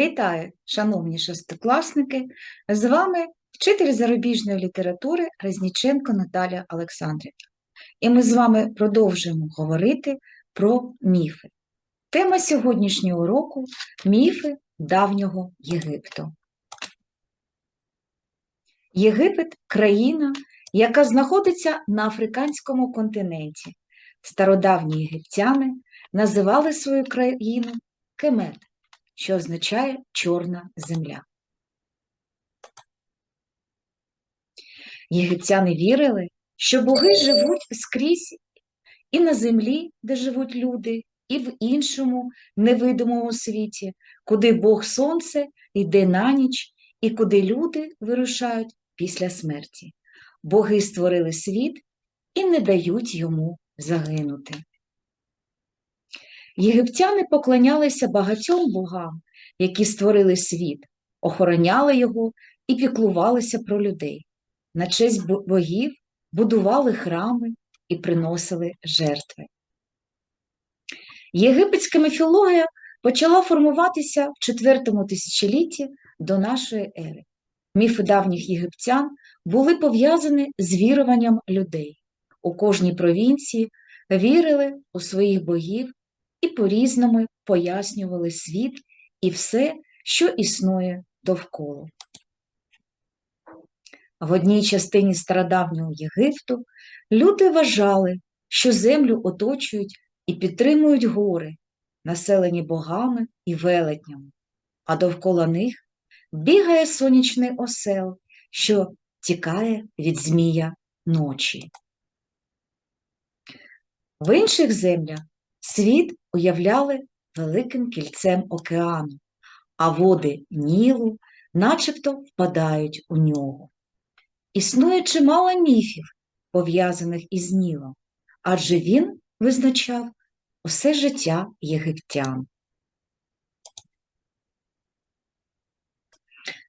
Вітаю, шановні шестикласники! З вами вчитель зарубіжної літератури Резніченко Наталія Олександрівна. І ми з вами продовжуємо говорити про міфи. Тема сьогоднішнього уроку міфи давнього Єгипту. Єгипет країна, яка знаходиться на африканському континенті. Стародавні єгиптяни називали свою країну Кемет що означає чорна земля. Єгиптяни вірили, що боги живуть скрізь і на землі, де живуть люди, і в іншому невидимому світі, куди Бог Сонце йде на ніч, і куди люди вирушають після смерті. Боги створили світ і не дають йому загинути. Єгиптяни поклонялися багатьом богам, які створили світ, охороняли його і піклувалися про людей. На честь богів будували храми і приносили жертви. Єгипетська міфологія почала формуватися в IV тисячолітті до нашої ери. Міфи давніх єгиптян були пов'язані з віруванням людей. У кожній провінції вірили у своїх богів і по-різному пояснювали світ і все, що існує довкола. В одній частині стародавнього Єгипту люди вважали, що землю оточують і підтримують гори, населені богами і велетнями, а довкола них бігає сонячний осел, що тікає від Змія ночі. В інших землях світ уявляли великим кільцем океану, а води Нілу начебто впадають у нього. Існує чимало міфів, пов'язаних із Нілом, адже він визначав усе життя єгиптян.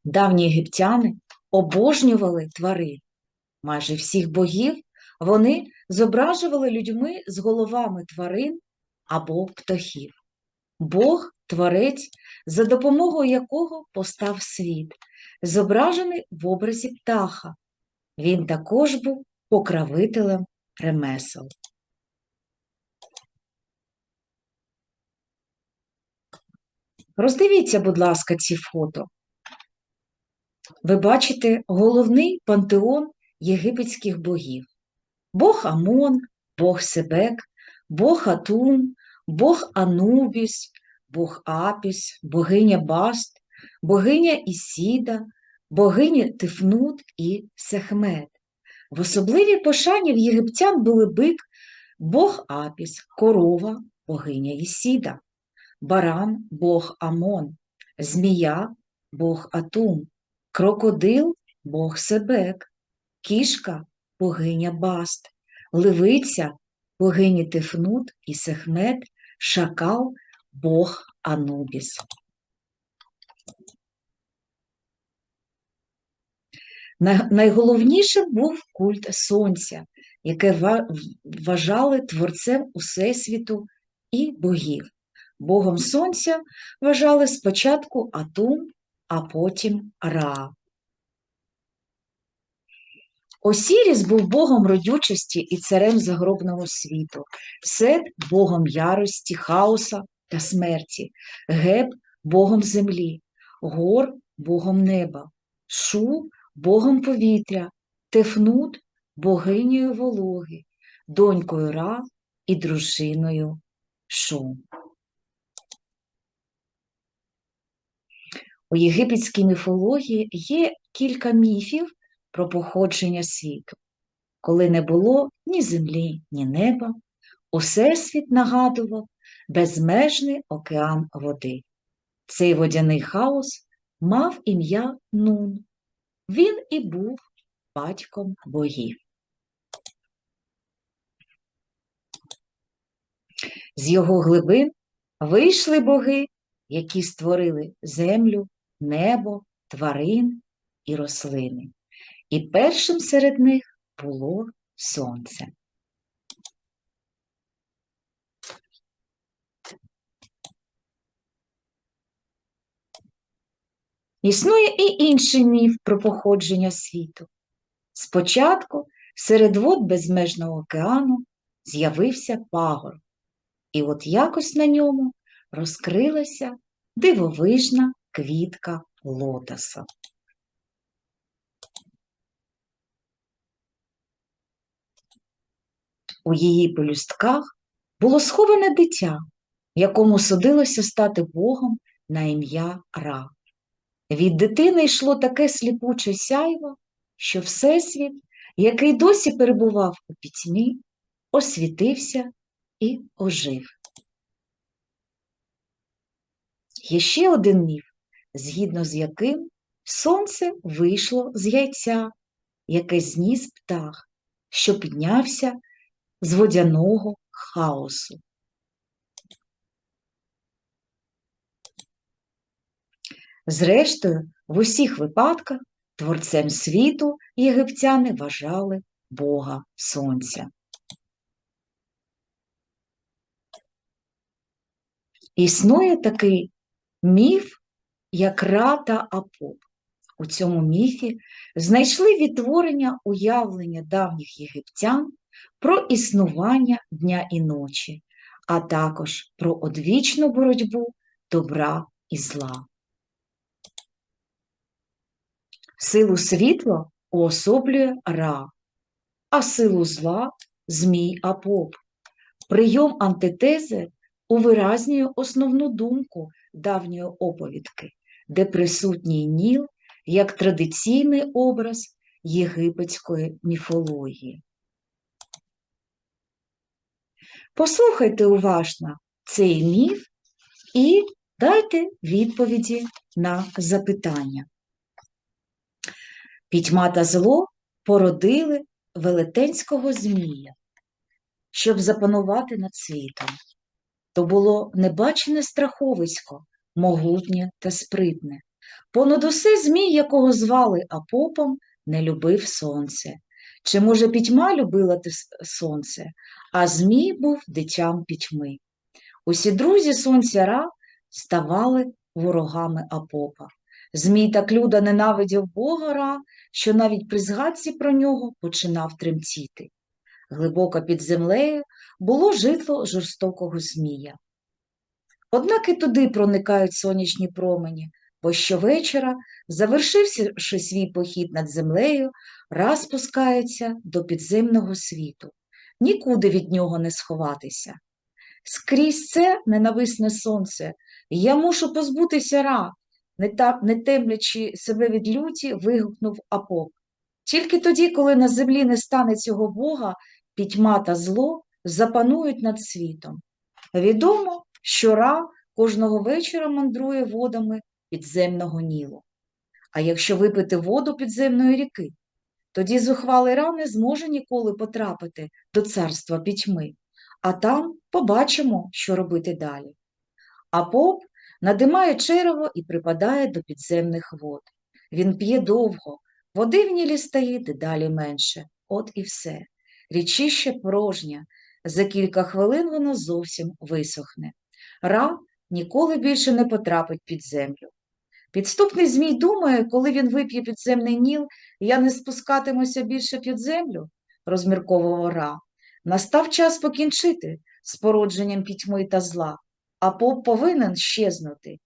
Давні єгиптяни обожнювали тварин. Майже всіх богів вони зображували людьми з головами тварин або птахів. Бог творець, за допомогою якого постав світ, зображений в образі птаха. Він також був покровителем ремесел. Роздивіться, будь ласка, ці фото. Ви бачите головний пантеон єгипетських богів: Бог Амон, Бог Себек, Бог Атум, Бог Анубіс, Бог Апіс, богиня Баст, богиня Ісіда, богині Тифнут і Сехмет. В особливій пошані в єгиптян були бик, Бог Апіс, корова, богиня Ісіда, баран Бог Амон, змія Бог Атум, крокодил Бог Себек, кішка богиня Баст, левиця богині Тифнут і Сехмет, шакал Бог Анубіс. Найголовнішим був культ Сонця, яке вважали творцем Усесвіту і богів. Богом Сонця вважали спочатку Атум, а потім Ра. Осіріс був богом родючості і царем загробного світу, Сет богом ярості, хаоса та смерті, Геб богом землі, Гор богом неба, Шу богом повітря, Тефнут богинею вологи, донькою Ра і дружиною Шу. У єгипетській міфології є кілька міфів про походження світу. Коли не було ні землі, ні неба, усе світ нагадував безмежний океан води. Цей водяний хаос мав ім'я Нун. Він і був батьком богів. З його глибин вийшли боги, які створили землю, небо, тварин і рослини і першим серед них було сонце. Існує і інший міф про походження світу. Спочатку серед вод безмежного океану з'явився пагор, і от якось на ньому розкрилася дивовижна квітка лотоса. У її пелюстках було сховане дитя, якому судилося стати Богом на ім'я Ра. Від дитини йшло таке сліпуче сяйво, що Всесвіт, який досі перебував у пітьмі, освітився і ожив. Є ще один міф, згідно з яким сонце вийшло з яйця, яке зніс птах, що піднявся з водяного хаосу. Зрештою, в усіх випадках творцем світу єгиптяни вважали Бога Сонця. Існує такий міф, як Ра та Апоп. У цьому міфі знайшли відтворення уявлення давніх єгиптян про існування дня і ночі, а також про одвічну боротьбу добра і зла. Силу світла уособлює Ра, а силу зла Змій Апоп. Прийом антитези увиразнює основну думку давньої оповідки, де присутній Ніл як традиційний образ єгипетської міфології. Послухайте уважно цей міф і дайте відповіді на запитання. Пітьма та зло породили велетенського змія, щоб запанувати над світом. То було небачене страховисько, могутнє та спритне. Понад усе змій, якого звали Апопом, не любив сонце. Чи, може, пітьма любила те сонце, а Змій був дитям пітьми. Усі друзі сонця Ра ставали ворогами Апопа. Змій так люда ненавидів Бога Ра, що навіть при згадці про нього починав тремтіти. Глибоко під землею було житло жорстокого Змія. Однак і туди проникають сонячні промені, бо щовечора, завершивши свій похід над землею, раз спускається до підземного світу, нікуди від нього не сховатися. Скрізь це ненависне сонце, я мушу позбутися ра, не, та, не темлячи себе від люті, вигукнув Апоп. Тільки тоді, коли на землі не стане цього Бога, пітьма та зло запанують над світом. Відомо, що Ра кожного вечора мандрує водами підземного Нілу. А якщо випити воду підземної ріки, тоді зухвалий Ра не зможе ніколи потрапити до царства пітьми, а там побачимо, що робити далі. А поп надимає черево і припадає до підземних вод. Він п'є довго, води в нілі стає дедалі менше, от і все. Річище порожня, за кілька хвилин воно зовсім висохне. Ра ніколи більше не потрапить під землю. Підступний Змій думає, коли він вип'є підземний ніл, я не спускатимуся більше під землю, розмірковував Ра. Настав час покінчити з породженням пітьми та зла, а поп повинен щезнути.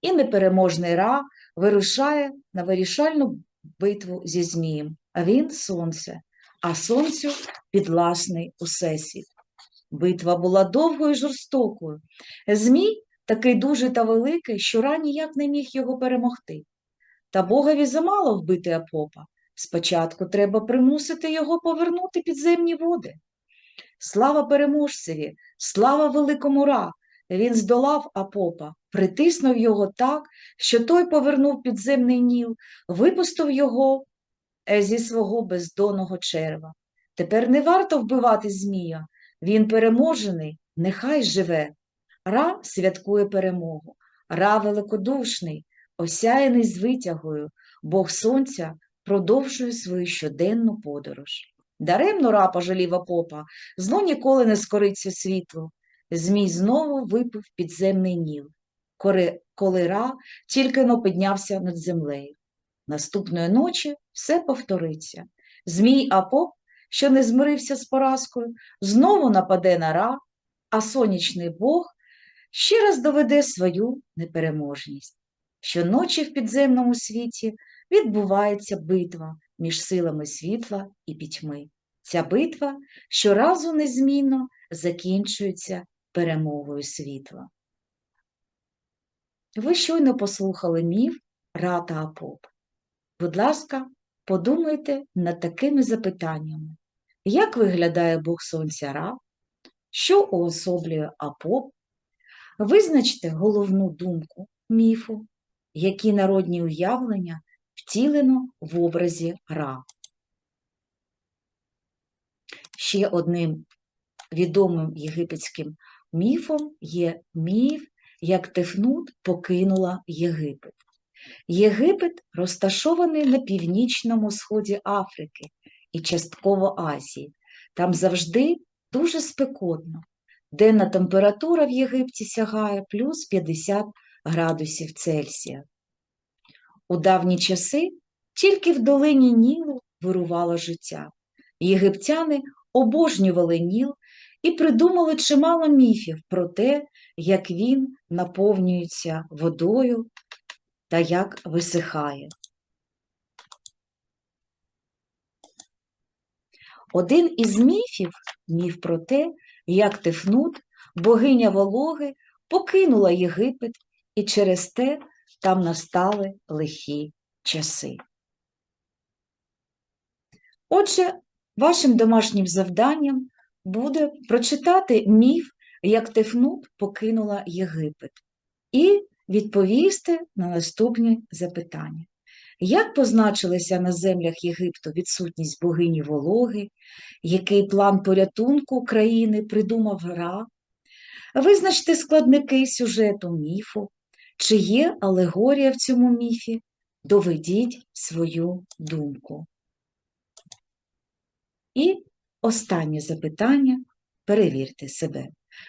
І непереможний Ра вирушає на вирішальну битву зі Змієм, а він сонце, а сонцю підласний усесвіт. Битва була довгою і жорстокою. Змій такий дуже та великий, що Ра ніяк не міг його перемогти. Та богові замало вбити Апопа. Спочатку треба примусити його повернути підземні води. Слава переможцеві, слава великому Ра! Він здолав Апопа, притиснув його так, що той повернув підземний ніл, випустив його е, зі свого бездонного черва. Тепер не варто вбивати Змія, він переможений, нехай живе. Ра святкує перемогу, Ра великодушний, осяяний з витягою, Бог Сонця продовжує свою щоденну подорож. Даремно ра пожалів Апопа, зло ніколи не скориться світло. Змій знову випив підземний ніл. Коли Ра тільки но піднявся над землею. Наступної ночі все повториться. Змій Апоп, що не змирився з поразкою, знову нападе на Ра, а сонячний Бог ще раз доведе свою непереможність. Щоночі в підземному світі відбувається битва між силами світла і пітьми. Ця битва щоразу незмінно закінчується перемогою світла. Ви щойно послухали міф Ра та Апоп. Будь ласка, подумайте над такими запитаннями. Як виглядає Бог Сонця Ра? Що уособлює Апоп? Визначте головну думку міфу, які народні уявлення втілено в образі Ра. Ще одним відомим єгипетським міфом є міф, як Тефнут покинула Єгипет. Єгипет розташований на північному сході Африки і частково Азії. Там завжди дуже спекотно. Денна температура в Єгипті сягає плюс 50 градусів Цельсія. У давні часи тільки в долині Нілу вирувало життя. Єгиптяни обожнювали Ніл і придумали чимало міфів про те, як він наповнюється водою та як висихає. Один із міфів міф про те, як Тефнут, богиня вологи, покинула Єгипет, і через те там настали лихі часи. Отже, вашим домашнім завданням буде прочитати міф, як Тефнут покинула Єгипет, і відповісти на наступні запитання. Як позначилася на землях Єгипту відсутність богині вологи, який план порятунку країни придумав Ра? Визначте складники сюжету міфу, чи є алегорія в цьому міфі, доведіть свою думку. І останнє запитання перевірте себе.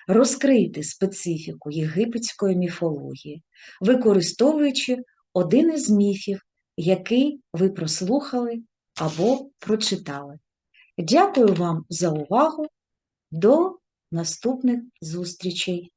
Розкрийте специфіку єгипетської міфології, використовуючи один із міфів, який ви прослухали або прочитали. Дякую вам за увагу. До наступних зустрічей!